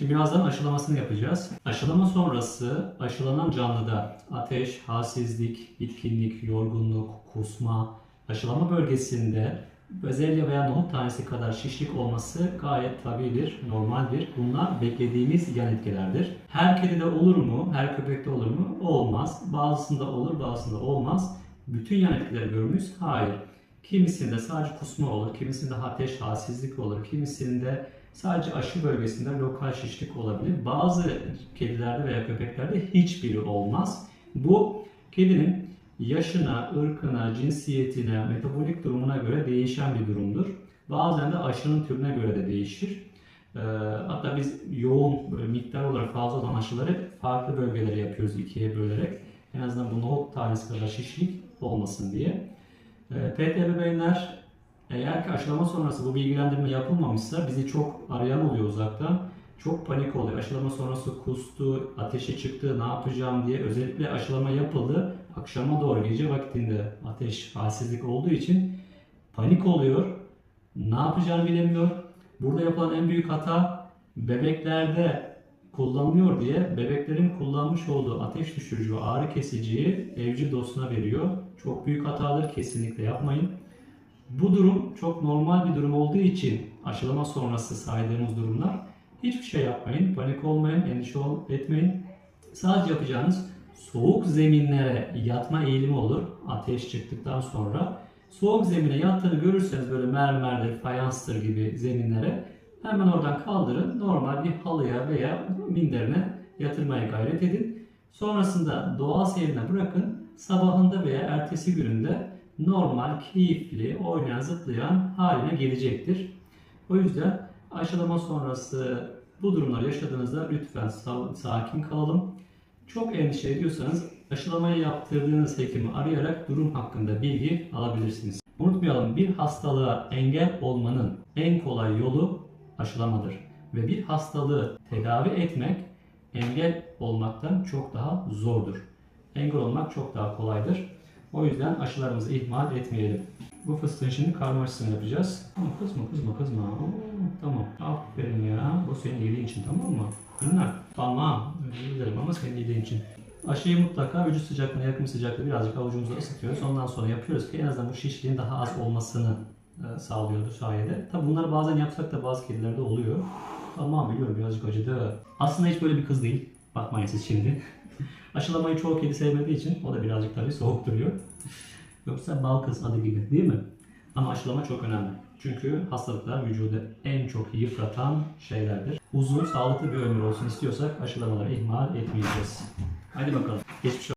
Şimdi birazdan aşılamasını yapacağız. Aşılama sonrası aşılanan canlıda ateş, halsizlik, bitkinlik, yorgunluk, kusma, aşılama bölgesinde bezelye veya nohut tanesi kadar şişlik olması gayet tabidir, normaldir. Bunlar beklediğimiz yan etkilerdir. Her kedide olur mu, her köpekte olur mu? Olmaz. Bazısında olur, bazısında olmaz. Bütün yan etkileri görür? Hayır. Kimisinde sadece kusma olur, kimisinde ateş, halsizlik olur, kimisinde sadece aşı bölgesinde lokal şişlik olabilir. Bazı kedilerde veya köpeklerde hiçbiri olmaz. Bu kedinin yaşına, ırkına, cinsiyetine, metabolik durumuna göre değişen bir durumdur. Bazen de aşının türüne göre de değişir. Ee, hatta biz yoğun miktar olarak fazla olan aşıları farklı bölgelere yapıyoruz ikiye bölerek. En azından bu nohut tanesi kadar şişlik olmasın diye. Ee, PET ebeveynler eğer ki aşılama sonrası bu bilgilendirme yapılmamışsa bizi çok arayan oluyor uzaktan. Çok panik oluyor. Aşılama sonrası kustu, ateşi çıktı, ne yapacağım diye. Özellikle aşılama yapıldı. Akşama doğru gece vaktinde ateş, halsizlik olduğu için panik oluyor. Ne yapacağını bilemiyor. Burada yapılan en büyük hata bebeklerde kullanılıyor diye bebeklerin kullanmış olduğu ateş düşürücü ve ağrı kesiciyi evcil dostuna veriyor. Çok büyük hatadır. Kesinlikle yapmayın. Bu durum çok normal bir durum olduğu için aşılama sonrası saydığımız durumlar hiçbir şey yapmayın, panik olmayın, endişe etmeyin. Sadece yapacağınız soğuk zeminlere yatma eğilimi olur ateş çıktıktan sonra. Soğuk zemine yattığını görürseniz böyle mermerdir, fayanstır gibi zeminlere hemen oradan kaldırın. Normal bir halıya veya minderine yatırmaya gayret edin. Sonrasında doğal seyrine bırakın. Sabahında veya ertesi gününde normal, keyifli, oynayan, zıplayan haline gelecektir. O yüzden aşılama sonrası bu durumları yaşadığınızda lütfen sa- sakin kalalım. Çok endişe ediyorsanız aşılamayı yaptırdığınız hekimi arayarak durum hakkında bilgi alabilirsiniz. Unutmayalım bir hastalığa engel olmanın en kolay yolu aşılamadır. Ve bir hastalığı tedavi etmek engel olmaktan çok daha zordur. Engel olmak çok daha kolaydır. O yüzden aşılarımızı ihmal etmeyelim. Bu fıstığın şimdi karma aşısını yapacağız. Tamam kızma kızma kızma. Oo, tamam aferin ya. Bu senin iyiliğin için tamam mı? Bunlar. Tamam. Özür ama senin iyiliğin için. Aşıyı mutlaka vücut sıcaklığına yakın sıcaklığı birazcık avucumuza ısıtıyoruz. Ondan sonra yapıyoruz ki en azından bu şişliğin daha az olmasını e, sağlıyor bu sayede. Tabi bunları bazen yapsak da bazı kedilerde oluyor. Tamam biliyorum birazcık acıdı. Aslında hiç böyle bir kız değil. Bakmayın siz şimdi. Aşılamayı çoğu kedi sevmediği için o da birazcık tabii soğuk duruyor. Yoksa bal kız adı gibi değil mi? Ama aşılama çok önemli. Çünkü hastalıklar vücudu en çok yıpratan şeylerdir. Uzun, sağlıklı bir ömür olsun istiyorsak aşılamaları ihmal etmeyeceğiz. Hadi bakalım. Geçmiş.